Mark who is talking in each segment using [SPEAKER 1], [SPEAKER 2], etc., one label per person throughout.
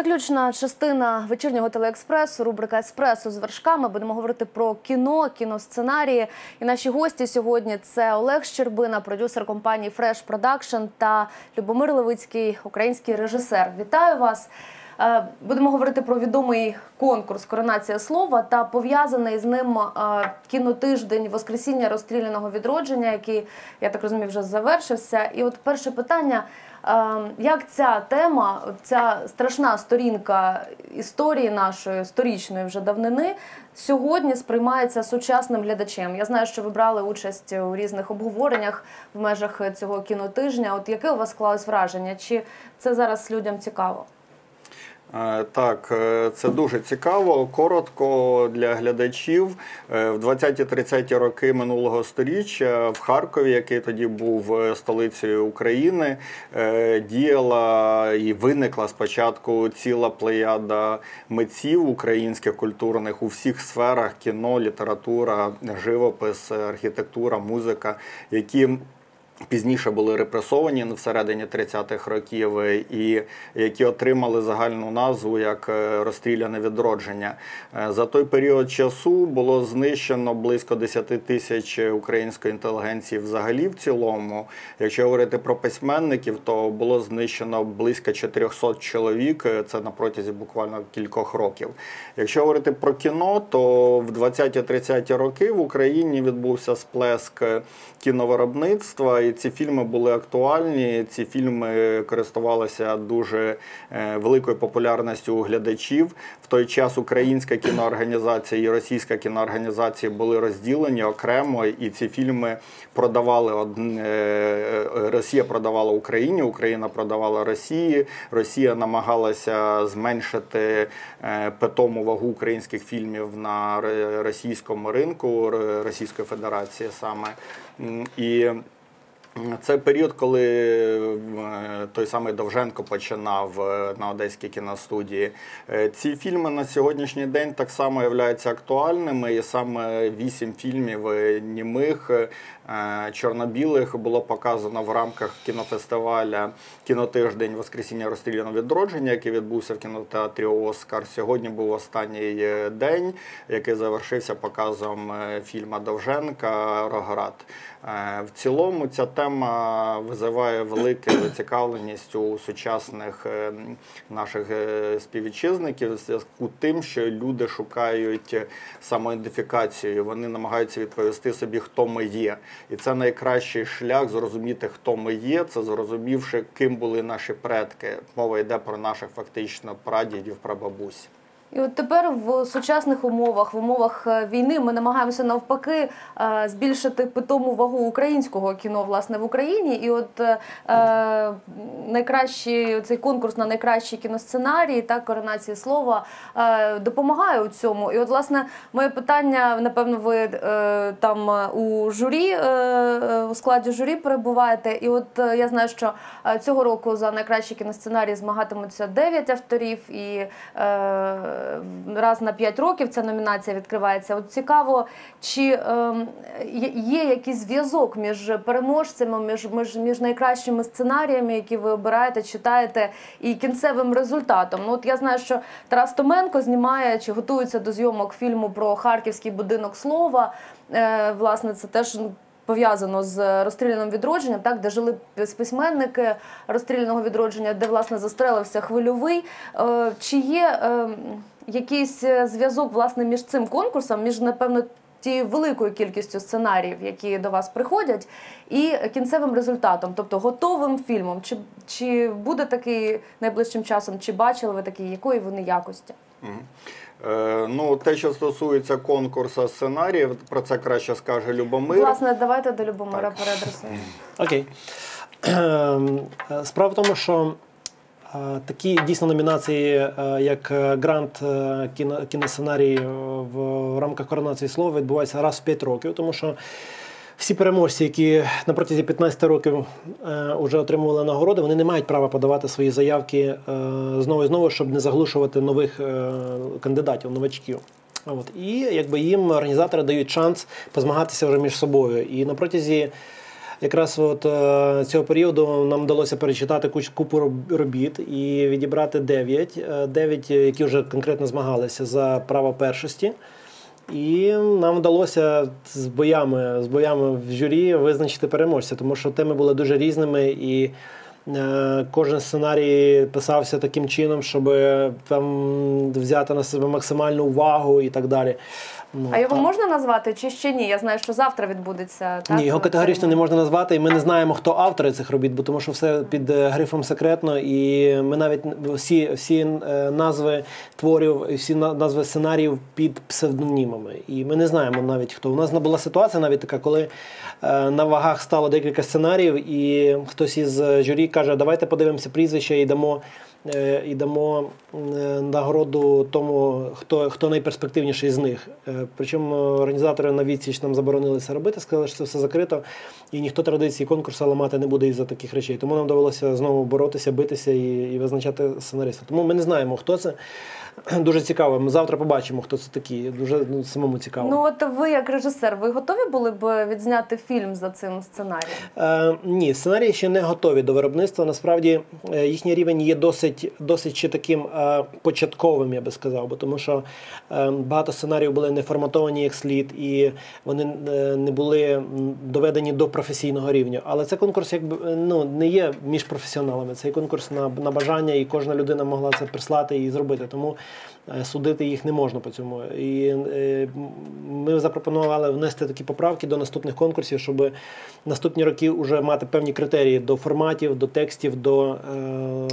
[SPEAKER 1] Заключна частина вечірнього телеекспресу, рубрика Еспресо з вершками. Будемо говорити про кіно, кіносценарії. І наші гості сьогодні це Олег Щербина, продюсер компанії Fresh Production та Любомир Левицький, український режисер. Вітаю вас. Е, Будемо говорити про відомий конкурс Коронація слова та пов'язаний з ним е, кінотиждень Воскресіння розстріляного відродження, який я так розумію, вже завершився. І от перше питання: е, як ця тема, ця страшна сторінка історії нашої сторічної вже давнини сьогодні сприймається сучасним глядачем? Я знаю, що ви брали участь у різних обговореннях в межах цього кінотижня. От яке у вас склалось враження? Чи це зараз людям цікаво?
[SPEAKER 2] Е, Так, е, це дуже цікаво. Коротко для глядачів. Е, В 20-30 роки минулого століття в Харкові, який тоді був столицею України, діяла і виникла спочатку ціла плеяда митців українських культурних у всіх сферах кіно, література, живопис, архітектура, музика, які Пізніше були репресовані всередині 30-х років, е, і які отримали загальну назву як е, розстріляне відродження. Е, За той період часу було знищено близько 10 тисяч української інтелігенції взагалі в цілому. Якщо говорити про письменників, то було знищено близько 400 чоловік. Це на протязі буквально кількох років. Якщо говорити про кіно, то в 20-30 роки в Україні відбувся сплеск кіновиробництва, ці фільми були актуальні. Ці фільми користувалися дуже е, великою популярністю у глядачів. В той час українська кіноорганізація і російська кіноорганізація були розділені окремо, і ці фільми продавали од- е, Росія продавала Україні, Україна продавала Росії. Росія намагалася зменшити е, питому вагу українських фільмів на російському ринку Російської Федерації саме. І це період, коли е, той самий Довженко починав е, на Одеській кіностудії. Е, Ці фільми на сьогоднішній день так само являються актуальними, і саме вісім фільмів німих чорно-білих було показано в рамках кінофестиваля Кінотиждень Воскресіння розстріляного відродження, який відбувся в кінотеатрі Оскар. Сьогодні був останній день, який завершився показом фільма Довженка Роград. В цілому ця тема визиває велику зацікавленість у сучасних е, наших е, співвітчизників в зв'язку тим, що люди шукають самоідентифікацію. Вони намагаються відповісти собі, хто ми є. І це найкращий шлях зрозуміти, хто ми є, це зрозумівши, ким були наші предки. Мова йде про наших фактично прадідів, прабабусь.
[SPEAKER 1] І от тепер в сучасних умовах, в умовах е, війни, ми намагаємося навпаки е, збільшити питому вагу українського кіно власне в Україні. І от е, е, найкращий цей конкурс на найкращі кіносценарії та коронації слова е, допомагає у цьому. І от, власне, моє питання, напевно, ви е, там у журі е, у складі журі перебуваєте. І от е, я знаю, що цього року за найкращі кіносценарії змагатимуться 9 авторів і. Е, раз на 5 років ця номінація відкривається. От цікаво, чи ем, є- якийсь зв'язок між переможцями, між, між, між найкращими сценаріями, які ви обираєте, читаєте, і кінцевим результатом. Ну, от я знаю, що Тарас Томенко знімає чи готується до зйомок фільму про харківський будинок слова. Е, власне, це теж. Пов'язано з розстріляним відродженням, так де жили письменники розстріляного відродження, де власне застрелився хвильовий. Е, Чи є е, якийсь е, зв'язок власне між цим конкурсом, між напевно тією великою кількістю сценаріїв, які до вас приходять, і кінцевим результатом, тобто готовим фільмом? Чи, чи буде такий найближчим часом? Чи бачили ви такі, якої вони якості?
[SPEAKER 2] Е, Ну, те, що стосується конкурсу сценаріїв, про це краще скаже Любомир.
[SPEAKER 1] Власне, давайте до Любомира
[SPEAKER 2] передресуємо.
[SPEAKER 1] переадресуємо.
[SPEAKER 3] Окей. Ем, е, Справа в тому, що е, такі дійсно номінації, е, як е, грант е, кіно, кіносценарій е, в рамках коронації слова, відбуваються раз в 5 років, тому що. Всі переможці, які на протязі 15 років е, вже отримували нагороди, вони не мають права подавати свої заявки е, знову і знову, щоб не заглушувати нових е, кандидатів, новачків. От. І якби їм організатори дають шанс позмагатися вже між собою. І на протязі якраз от е, цього періоду нам вдалося перечитати купу робіт і відібрати 9, 9, які вже конкретно змагалися за право першості. І нам вдалося з боями, з боями в журі визначити переможця, тому що теми були дуже різними, і е, кожен сценарій писався таким чином, щоб там взяти на себе максимальну увагу і так далі. Ну,
[SPEAKER 1] А його
[SPEAKER 3] так.
[SPEAKER 1] можна назвати чи ще ні? Я знаю, що завтра відбудеться. Так?
[SPEAKER 3] Ні, його категорично не можна назвати, і ми не знаємо, хто автори цих робіт, бо тому що все під е, грифом секретно, і ми навіть всі, всі е, назви творів, всі назви сценаріїв під псевдонімами. І ми не знаємо навіть хто. У нас була ситуація навіть така, коли е, на вагах стало декілька сценаріїв, і хтось із журі каже, давайте подивимося прізвище і дамо. Е, І дамо е, нагороду тому, хто хто найперспективніший з них. Е, Причому організатори на відсіч нам заборонили це робити, сказали, що це все закрито, і ніхто традиції конкурсу ламати не буде із-за таких речей. Тому нам довелося знову боротися, битися і, і визначати сценариста. Тому ми не знаємо, хто це. Дуже цікаво. Ми завтра побачимо, хто це такі. Дуже ну, самому цікаво.
[SPEAKER 1] Ну от ви, як режисер, ви готові були б відзняти фільм за цим сценарієм?
[SPEAKER 3] Е, ні, сценарії ще не готові до виробництва. Насправді е, їхній рівень є досить, досить ще таким е, початковим, я би сказав, бо тому що е, багато сценаріїв були не форматовані як слід, і вони е, не були доведені до професійного рівня. Але це конкурс, якби е, ну не є між професіоналами. Це конкурс на, на бажання, і кожна людина могла це прислати і зробити. Тому е, судити їх не можна по цьому. І е, ми запропонували внести такі поправки до наступних конкурсів, щоб наступні роки вже мати певні критерії до форматів, до текстів, до, е,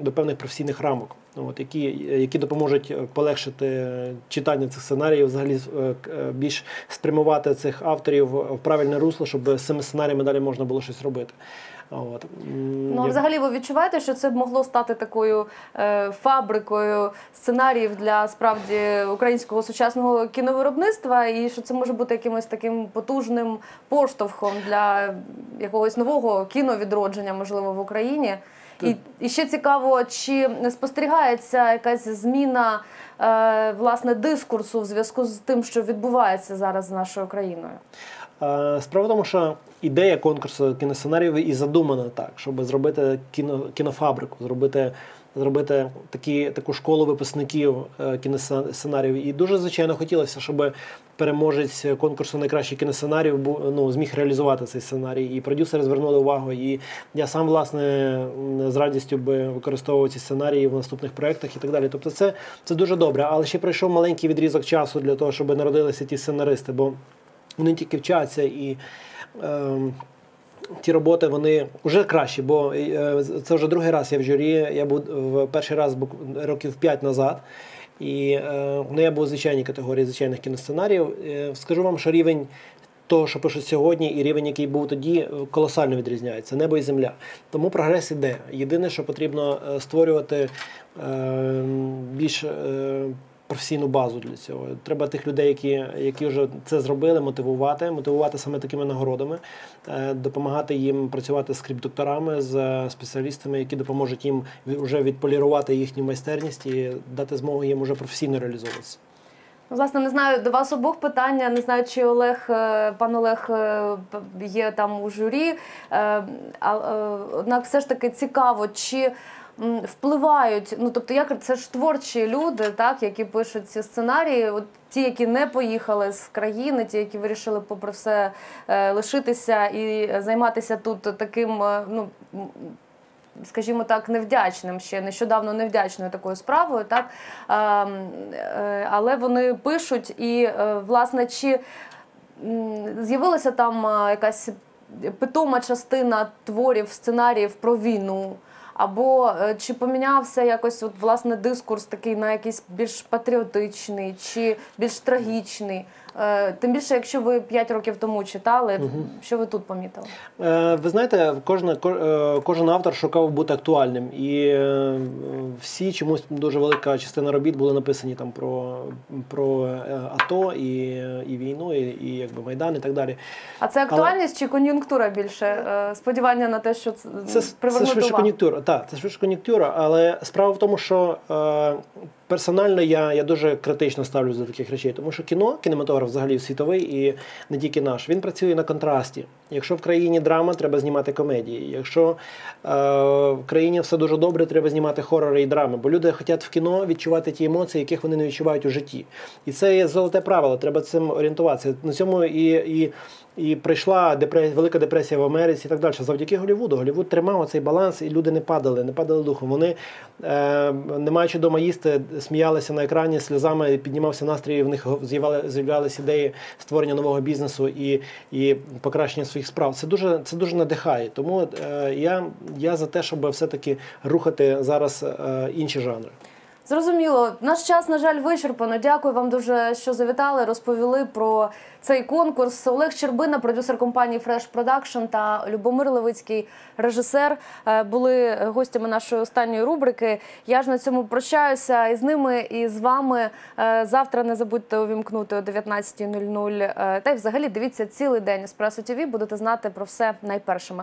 [SPEAKER 3] до певних професійних рамок, от, які, які допоможуть полегшити читання цих сценаріїв, взагалі е, е, більш спрямувати цих авторів в правильне русло, щоб з цими сценаріями далі можна було щось робити. От.
[SPEAKER 1] Ну, а взагалі, ви відчуваєте, що це б могло стати такою е, фабрикою сценаріїв для справді українського сучасного кіновиробництва, і що це може бути якимось таким потужним поштовхом для якогось нового кіновідродження, можливо, в Україні. І, і ще цікаво, чи спостерігається якась зміна е, власне дискурсу в зв'язку з тим, що відбувається зараз з нашою країною.
[SPEAKER 3] Е, Справа в тому, що ідея конкурсу кіносценаріїв і задумана так, щоб зробити кіно, кінофабрику, зробити, зробити такі, таку школу випускників е, кіносценаріїв. І дуже звичайно хотілося, щоб переможець конкурсу найкращих кіносценаріїв ну, зміг реалізувати цей сценарій. І продюсери звернули увагу. І я сам, власне, з радістю би використовував ці сценарії в наступних проєктах і так далі. Тобто, це, це дуже добре. Але ще пройшов маленький відрізок часу для того, щоб народилися ті сценаристи. Бо вони тільки вчаться і. ем, Ті роботи вони вже кращі, бо е, це вже другий раз я в журі. Я був в перший раз років 5 назад. І е, ну, я був у звичайній категорії звичайних кіносценаріїв. Е, скажу вам, що рівень того, що пишуть сьогодні, і рівень, який був тоді, е, колосально відрізняється небо і земля. Тому прогрес іде. Єдине, що потрібно е, створювати е, більш е, професійну базу для цього. Треба тих людей, які, які вже це зробили, мотивувати, мотивувати саме такими нагородами, е, допомагати їм працювати з скрипт-докторами, з спеціалістами, які допоможуть їм вже відполірувати їхню майстерність і дати змогу їм уже професійно реалізовуватися.
[SPEAKER 1] Ну, Власне, не знаю, до вас обох питання. Не знаю, чи Олег, е, пан Олег е, є там у журі. Однак все ж таки цікаво, чи впливають, ну тобто, як це ж творчі люди, так, які пишуть ці сценарії, от ті, які не поїхали з країни, ті, які вирішили, попри все, е, лишитися і займатися тут таким, е, ну. скажімо так, невдячним ще нещодавно невдячною такою справою, так Ем, е, але вони пишуть, і власне чи з'явилася там якась питома частина творів, сценаріїв про війну. Або е, чи помінявся якось от, власне дискурс такий на якийсь більш патріотичний чи більш трагічний? Е, Тим більше, якщо ви 5 років тому читали, що ви тут помітили?
[SPEAKER 3] Е, Ви знаєте, кожна, е, кожен автор шукав бути актуальним, і всі чомусь дуже велика частина робіт були написані там про, про АТО і, і війну, і, і якби Майдан, і так далі.
[SPEAKER 1] А це актуальність чи кон'юнктура більше? Сподівання на те, що це,
[SPEAKER 3] Це, це швидше кон'юнктура. Так, це швидше кон'юнктура, але справа в тому, що персонально я, я дуже критично ставлюсь до таких речей, тому що кіно, кінематограф взагалі світовий і не тільки наш, він працює на контрасті. Якщо в країні драма, треба знімати комедії. Якщо е, в країні все дуже добре, треба знімати хорори і драми. Бо люди хочуть в кіно відчувати ті емоції, яких вони не відчувають у житті. І це є золоте правило, треба цим орієнтуватися. На цьому і, і, і прийшла депресія, велика депресія в Америці і так далі. Завдяки Голлівуду. Голлівуд тримав цей баланс, і люди не падали, не падали духом. Вони, е, не маючи вдома їсти, сміялися на екрані сльозами, піднімався настрій, в них з'являли- з'являлися ідеї створення нового бізнесу і, і покращення своїх справ. Це дуже, це дуже надихає. Тому е, я, я за те, щоб все-таки рухати зараз е, інші жанри.
[SPEAKER 1] Зрозуміло, наш час, на жаль, вичерпано. Дякую вам дуже, що завітали, розповіли про цей конкурс. Олег Щербина, продюсер компанії Fresh Production та Любомир Левицький, режисер, е, були гостями нашої останньої рубрики. Я ж на цьому прощаюся і з ними, і з вами. Е, Завтра не забудьте увімкнути о 19.00. Е, Та й взагалі дивіться цілий день Еспресо ТВ, будете знати про все найпершими.